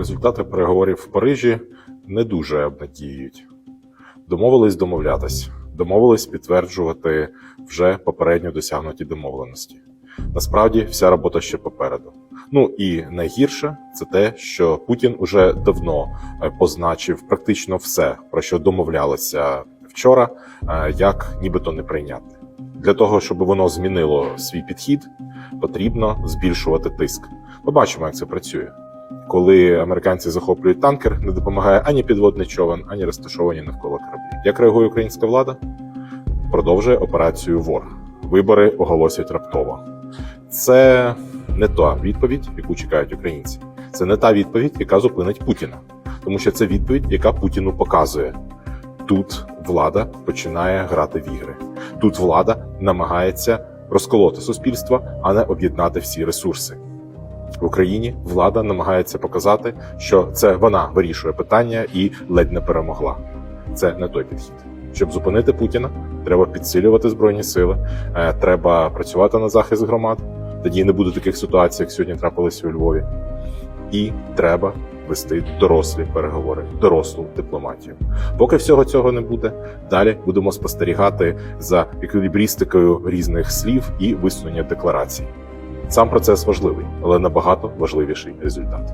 Результати переговорів в Парижі не дуже обнадіюють. Домовились домовлятись, домовились підтверджувати вже попередньо досягнуті домовленості. Насправді вся робота ще попереду. Ну і найгірше це те, що Путін уже давно е, позначив практично все, про що домовлялися вчора, е, як нібито неприйнятне. Для того, щоб воно змінило свій підхід, потрібно збільшувати тиск. Побачимо, як це працює. Коли американці захоплюють танкер, не допомагає ані підводний човен, ані розташовані навколо кораблі. Як реагує українська влада? Продовжує операцію ВОР. Вибори оголосять раптово. Це не та відповідь, яку чекають українці. Це не та відповідь, яка зупинить Путіна, тому що це відповідь, яка Путіну показує. Тут влада починає грати в ігри. Тут влада намагається розколоти суспільство, а не об'єднати всі ресурси. В Україні влада намагається показати, що це вона вирішує питання і ледь не перемогла. Це не той підхід. Щоб зупинити Путіна, треба підсилювати збройні сили, е, треба працювати на захист громад. Тоді не буде таких ситуацій, як сьогодні трапилися у Львові. І треба вести дорослі переговори, дорослу дипломатію. Поки всього цього не буде, далі будемо спостерігати за еквілібристикою різних слів і висунення декларацій. Сам процес важливий, але набагато важливіший результат.